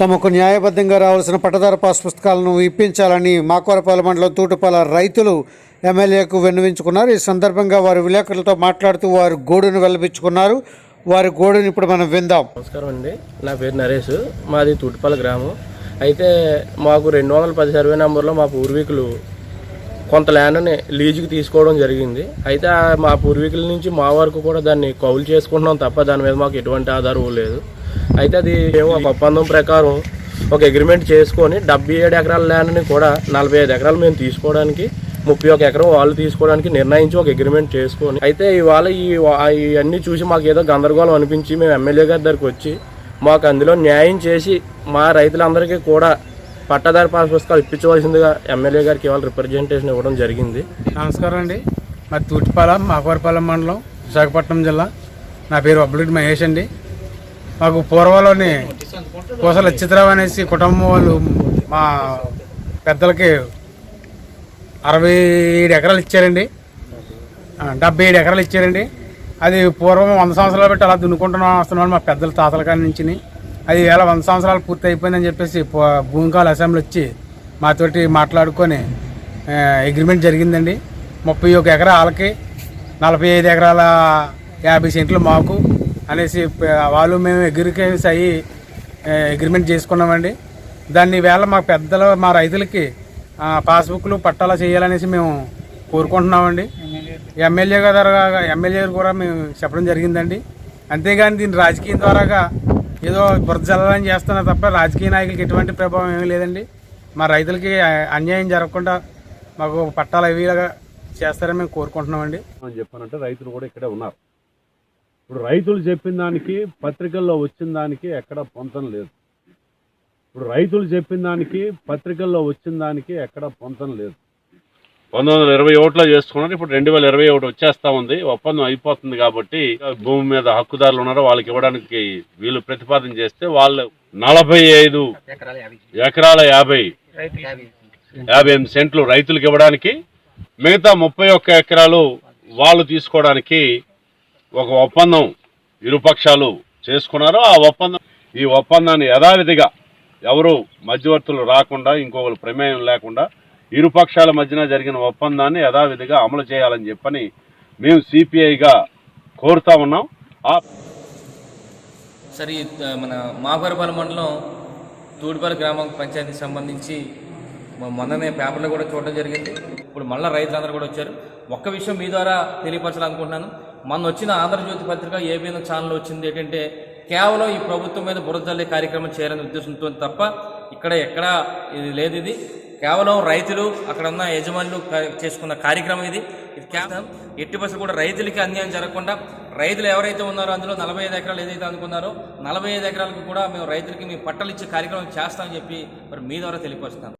తమకు న్యాయబద్ధంగా రావాల్సిన పట్టదార పాస్ పుస్తకాలను ఇప్పించాలని మాకవరపాలెం మండలం తూటుపాల రైతులు ఎమ్మెల్యేకు విన్నవించుకున్నారు. ఈ సందర్భంగా వారు విలేకరులతో మాట్లాడుతూ వారు గోడును వెల్లబిచ్చుకున్నారు. వారి గోడును ఇప్పుడు మనం విందాం. నమస్కారం అండి. నా పేరు నరేష్. మాది తూటుపాల గ్రామం. అయితే మాకు రెండు వందల పది సర్వే నెంబర్లో మా పూర్వీకులు కొంత ల్యాండ్ని లీజుకి తీసుకోవడం జరిగింది. అయితే మా పూర్వీకుల నుంచి మా వరకు కూడా దాన్ని కౌలు చేసుకుంటున్నాం తప్ప దాని మీద మాకు ఎటువంటి ఆధారం లేదు. అయితే అది మేము ఒక ఒప్పందం ప్రకారం ఒక అగ్రిమెంట్ చేసుకొని డెబ్బై ఏడు ఎకరాల ల్యాండ్ని కూడా నలభై ఐదు ఎకరాలు మేము తీసుకోవడానికి ముప్పై ఒక ఎకరం వాళ్ళు తీసుకోవడానికి నిర్ణయించి ఒక అగ్రిమెంట్ చేసుకొని అయితే ఇవాళ ఈ అన్నీ ఇవన్నీ చూసి మాకు ఏదో గందరగోళం అనిపించి మేము ఎమ్మెల్యే గారి దగ్గరికి వచ్చి మాకు అందులో న్యాయం చేసి మా రైతులందరికీ కూడా పట్టదారి పాస్ పుస్తకాలు ఇప్పించవలసిందిగా ఎమ్మెల్యే గారికి ఇవాళ రిప్రజెంటేషన్ ఇవ్వడం జరిగింది. నమస్కారం అండి. మా తూటిపాలెం మాకవరపాలెం మండలం విశాఖపట్నం జిల్లా. నా పేరు అబ్బులెడ్డి మహేష్ అండి. మాకు పూర్వంలోని పూసల చిత్రరావు అనేసి కుటుంబం వాళ్ళు మా పెద్దలకి అరవై ఏడు ఎకరాలు ఇచ్చారండి. డెబ్బై ఏడు ఎకరాలు ఇచ్చారండి. అది పూర్వం వంద సంవత్సరాలు పెట్టి అలా దున్నుకుంటున్నాం వస్తున్నాం మా పెద్దల తాతల కాడి నుంచి అది వేల వంద సంవత్సరాలు పూర్తి అయిపోయిందని చెప్పేసి భూమికాల అసెంబ్లీ వచ్చి మాతోటి మాట్లాడుకొని అగ్రిమెంట్ జరిగిందండి. ముప్పై ఒక ఎకరాలకి నలభై ఐదు ఎకరాల యాభై సెంట్లు మాకు అనేసి వాళ్ళు మేము అగ్రికేస్ అయ్యి అగ్రిమెంట్ చేసుకున్నామండి. దాన్ని వేళ మా పెద్దలు మా రైతులకి పాస్బుక్లు పట్టాలా చేయాలనేసి మేము కోరుకుంటున్నామండి. ఎమ్మెల్యే గారు ఎమ్మెల్యే గారు కూడా మేము చెప్పడం జరిగిందండి. అంతేగాని దీన్ని రాజకీయం ద్వారాగా ఏదో బురద జల్లాలని చేస్తున్నా తప్ప రాజకీయ నాయకులకి ఎటువంటి ప్రభావం ఏమీ లేదండి. మా రైతులకి అన్యాయం జరగకుండా మాకు పట్టాలు అవిగా చేస్తారని మేము కోరుకుంటున్నామండి. చెప్పానంటే రైతులు కూడా ఇక్కడే ఉన్నారు. ఇప్పుడు రైతులు చెప్పిన దానికి పత్రికల్లో వచ్చిన దానికి ఎక్కడ పొంతం లేదు. ఇప్పుడు రైతులు చెప్పిన దానికి పత్రికల్లో వచ్చిన దానికి ఎక్కడ పొంతం లేదు. పంతొమ్మిది వందల ఇరవై ఒకటిలో చేసుకున్నారు. ఇప్పుడు రెండు వేల ఇరవై ఒకటి వచ్చేస్తా ఉంది. ఒప్పందం అయిపోతుంది కాబట్టి భూమి మీద హక్కుదారులు ఉన్నారో వాళ్ళకి ఇవ్వడానికి వీళ్ళు ప్రతిపాదన చేస్తే వాళ్ళు నలభై ఐదు ఎకరాల యాభై యాభై ఎనిమిది సెంట్లు రైతులకు ఇవ్వడానికి మిగతా ముప్పై ఒక్క ఎకరాలు వాళ్ళు తీసుకోవడానికి ఒక ఒప్పందం ఇరుపక్షాలు చేసుకున్నారు ఆ ఒప్పందం ఈ ఒప్పందాన్ని యథావిధిగా ఎవరు మధ్యవర్తులు రాకుండా ఇంకొకరు ప్రమేయం లేకుండా ఇరుపక్షాల మధ్యన జరిగిన ఒప్పందాన్ని యథావిధిగా అమలు చేయాలని చెప్పని మేము సిపిఐగా కోరుతా ఉన్నాం. ఆ సరే మన మాగవరపాలెం మండలం తూడిపల్లి గ్రామం పంచాయతీకి సంబంధించి మొన్ననే పేపర్లో కూడా చూడడం జరిగింది. ఇప్పుడు మళ్ళీ రైతులందరూ కూడా వచ్చారు. ఒక్క విషయం మీ ద్వారా తెలియపరచాలనుకుంటున్నాను. మొన్న వచ్చిన ఆంధ్రజ్యోతి పత్రిక ఏబిఎన్ ఛానల్ వచ్చింది ఏంటంటే కేవలం ఈ ప్రభుత్వం మీద బురద జల్లే కార్యక్రమం చేయాలనే ఉద్దేశంతో తప్ప ఇక్కడ ఎక్కడ ఇది లేదు ఇది. కేవలం రైతులు అక్కడ ఉన్న యజమానులు చేసుకున్న కార్యక్రమం ఇది. ఇది కేవలం ఎట్టి బస్సు కూడా రైతులకి అన్యాయం జరగకుండా రైతులు ఎవరైతే ఉన్నారో అందులో నలభై ఐదు ఎకరాలు ఏదైతే అనుకున్నారో నలభై ఐదు ఎకరాలకు కూడా మేము రైతులకి మేము పట్టలు ఇచ్చే కార్యక్రమం చేస్తామని చెప్పి మరి మీ ద్వారా తెలియపరుస్తాం